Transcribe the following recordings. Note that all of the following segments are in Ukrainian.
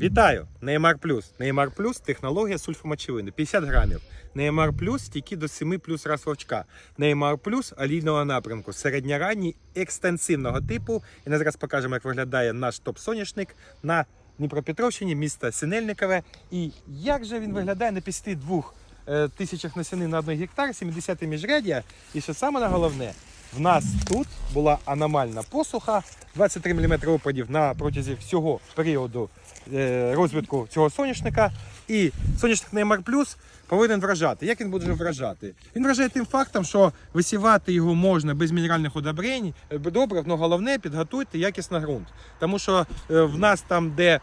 Вітаю! Неймар Плюс. Неймар Плюс технологія сульфомочевини 50 грамів. Неймар Плюс стійкі до 7 плюс раз вовчка. Неймар Плюс олійного напрямку, середньоранній, екстенсивного типу. І ми зараз покажемо, як виглядає наш топ-соняшник на Дніпропетровщині, місто Синельникове. І як же він виглядає на 52 е, тисячах насінин на 1 гектар, 70 міжряддя. І що саме головне, в нас тут була аномальна посуха, 23 мм опадів на протязі всього періоду е, розвитку цього соняшника. І соняшник Неймар Плюс повинен вражати. Як він буде вражати? Він вражає тим фактом, що висівати його можна без мінеральних удобрень, е, добрив, але головне підготуйте якісно ґрунт. Тому що е, в нас там, де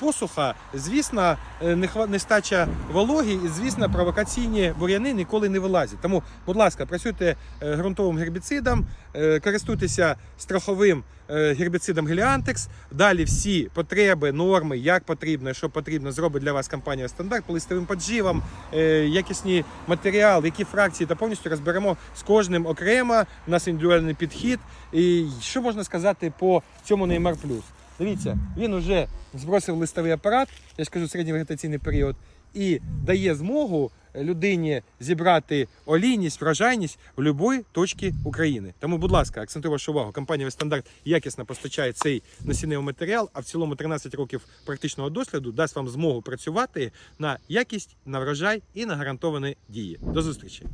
посуха, звісно, е, нестача вологи і, звісно, провокаційні бур'яни ніколи не вилазять. Тому, будь ласка, працюйте е, ґрунтовим гербіцидом, е, користуйтеся страховим е, гербіцидом Геліантекс. Далі всі потреби, норми, як потрібно, що потрібно, зробить для вас компанія стандарт по листовим е, якісні матеріали, які фракції та повністю розберемо з кожним окремо. У нас індивідуальний підхід. І що можна сказати по цьому Неймар Плюс? Дивіться, він вже збросив листовий апарат, я ж кажу, середній вегетаційний період, і дає змогу людині зібрати олійність, врожайність в будь-якій точці України. Тому, будь ласка, акцентую вашу увагу, компанія Стандарт якісно постачає цей насінневий матеріал, а в цілому 13 років практичного досліду дасть вам змогу працювати на якість, на врожай і на гарантовані дії. До зустрічі!